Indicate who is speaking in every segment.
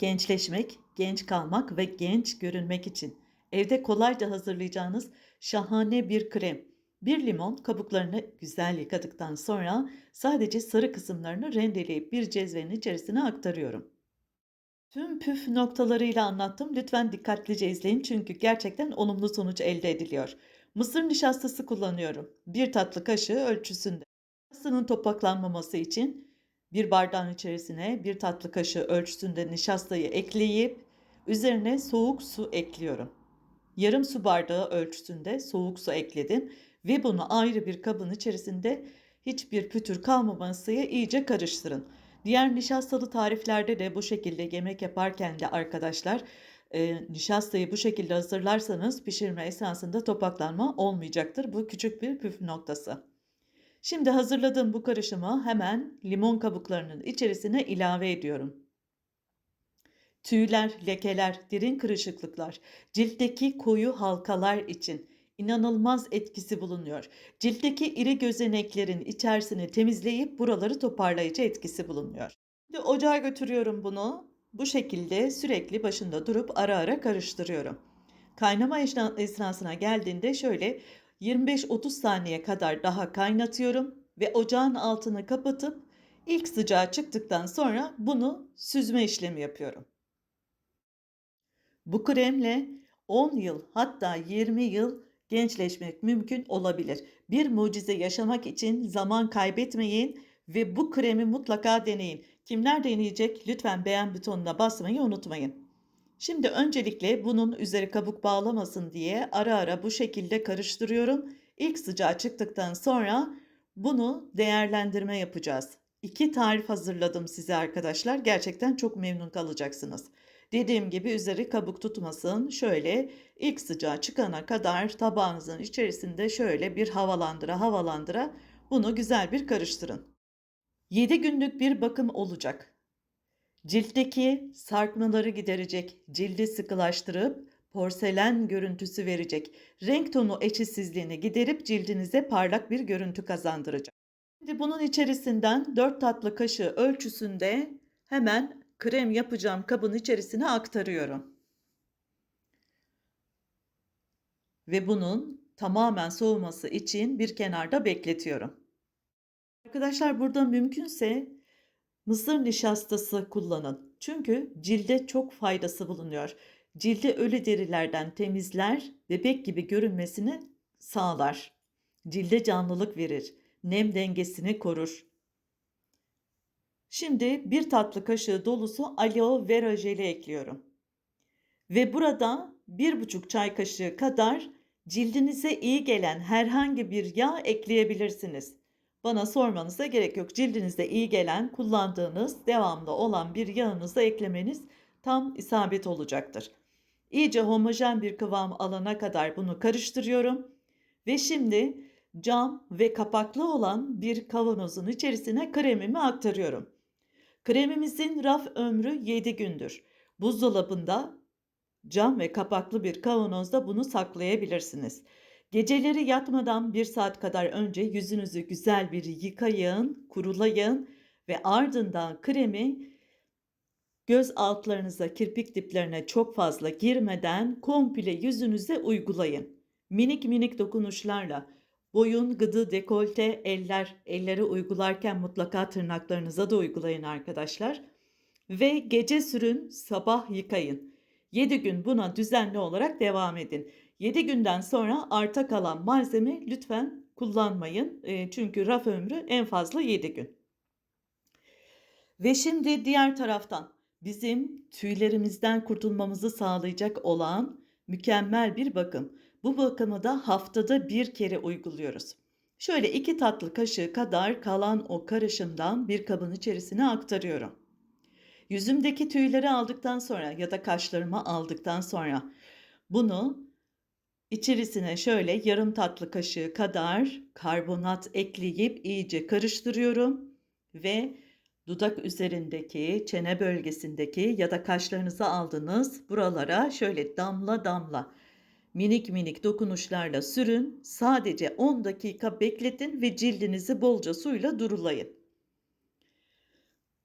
Speaker 1: Gençleşmek, genç kalmak ve genç görünmek için evde kolayca hazırlayacağınız şahane bir krem. Bir limon kabuklarını güzel yıkadıktan sonra sadece sarı kısımlarını rendeleyip bir cezvenin içerisine aktarıyorum. Tüm püf noktalarıyla anlattım. Lütfen dikkatlice izleyin çünkü gerçekten olumlu sonuç elde ediliyor. Mısır nişastası kullanıyorum. Bir tatlı kaşığı ölçüsünde. Nişastanın topaklanmaması için bir bardağın içerisine bir tatlı kaşığı ölçüsünde nişastayı ekleyip üzerine soğuk su ekliyorum. Yarım su bardağı ölçüsünde soğuk su ekledim ve bunu ayrı bir kabın içerisinde hiçbir pütür kalmamasıya iyice karıştırın. Diğer nişastalı tariflerde de bu şekilde yemek yaparken de arkadaşlar e, nişastayı bu şekilde hazırlarsanız pişirme esnasında topaklanma olmayacaktır. Bu küçük bir püf noktası. Şimdi hazırladığım bu karışımı hemen limon kabuklarının içerisine ilave ediyorum. Tüyler, lekeler, derin kırışıklıklar, ciltteki koyu halkalar için inanılmaz etkisi bulunuyor. Ciltteki iri gözeneklerin içerisini temizleyip buraları toparlayıcı etkisi bulunuyor. Şimdi ocağa götürüyorum bunu. Bu şekilde sürekli başında durup ara ara karıştırıyorum. Kaynama esna- esnasına geldiğinde şöyle 25-30 saniye kadar daha kaynatıyorum ve ocağın altını kapatıp ilk sıcağı çıktıktan sonra bunu süzme işlemi yapıyorum. Bu kremle 10 yıl hatta 20 yıl gençleşmek mümkün olabilir. Bir mucize yaşamak için zaman kaybetmeyin ve bu kremi mutlaka deneyin. Kimler deneyecek? Lütfen beğen butonuna basmayı unutmayın. Şimdi öncelikle bunun üzeri kabuk bağlamasın diye ara ara bu şekilde karıştırıyorum. İlk sıcağı çıktıktan sonra bunu değerlendirme yapacağız. İki tarif hazırladım size arkadaşlar. Gerçekten çok memnun kalacaksınız. Dediğim gibi üzeri kabuk tutmasın. Şöyle ilk sıcağı çıkana kadar tabağınızın içerisinde şöyle bir havalandıra havalandıra bunu güzel bir karıştırın. 7 günlük bir bakım olacak. Ciltteki sarkmaları giderecek, cildi sıkılaştırıp porselen görüntüsü verecek, renk tonu eşitsizliğini giderip cildinize parlak bir görüntü kazandıracak. Şimdi bunun içerisinden 4 tatlı kaşığı ölçüsünde hemen krem yapacağım kabın içerisine aktarıyorum. Ve bunun tamamen soğuması için bir kenarda bekletiyorum. Arkadaşlar burada mümkünse mısır nişastası kullanın. Çünkü cilde çok faydası bulunuyor. Cildi ölü derilerden temizler, bebek gibi görünmesini sağlar. Cilde canlılık verir, nem dengesini korur. Şimdi bir tatlı kaşığı dolusu aloe vera jeli ekliyorum. Ve burada bir buçuk çay kaşığı kadar cildinize iyi gelen herhangi bir yağ ekleyebilirsiniz. Bana sormanıza gerek yok. Cildinizde iyi gelen, kullandığınız, devamlı olan bir yağınızı eklemeniz tam isabet olacaktır. İyice homojen bir kıvam alana kadar bunu karıştırıyorum. Ve şimdi cam ve kapaklı olan bir kavanozun içerisine kremimi aktarıyorum. Kremimizin raf ömrü 7 gündür. Buzdolabında cam ve kapaklı bir kavanozda bunu saklayabilirsiniz. Geceleri yatmadan bir saat kadar önce yüzünüzü güzel bir yıkayın, kurulayın ve ardından kremi göz altlarınıza, kirpik diplerine çok fazla girmeden komple yüzünüze uygulayın. Minik minik dokunuşlarla boyun, gıdı, dekolte, eller, elleri uygularken mutlaka tırnaklarınıza da uygulayın arkadaşlar. Ve gece sürün, sabah yıkayın. 7 gün buna düzenli olarak devam edin. 7 günden sonra arta kalan malzeme lütfen kullanmayın. E, çünkü raf ömrü en fazla 7 gün. Ve şimdi diğer taraftan bizim tüylerimizden kurtulmamızı sağlayacak olan mükemmel bir bakım. Bu bakımı da haftada bir kere uyguluyoruz. Şöyle iki tatlı kaşığı kadar kalan o karışımdan bir kabın içerisine aktarıyorum. Yüzümdeki tüyleri aldıktan sonra ya da kaşlarımı aldıktan sonra bunu içerisine şöyle yarım tatlı kaşığı kadar karbonat ekleyip iyice karıştırıyorum ve dudak üzerindeki, çene bölgesindeki ya da kaşlarınızı aldınız buralara şöyle damla damla minik minik dokunuşlarla sürün. Sadece 10 dakika bekletin ve cildinizi bolca suyla durulayın.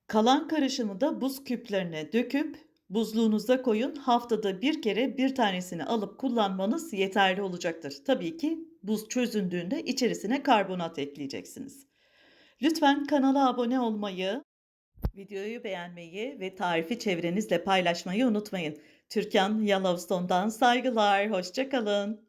Speaker 1: Kalan karışımı da buz küplerine döküp Buzluğunuza koyun. Haftada bir kere bir tanesini alıp kullanmanız yeterli olacaktır. Tabii ki buz çözündüğünde içerisine karbonat ekleyeceksiniz. Lütfen kanala abone olmayı, videoyu beğenmeyi ve tarifi çevrenizle paylaşmayı unutmayın. Türkan Yellowstone'dan saygılar, hoşça kalın.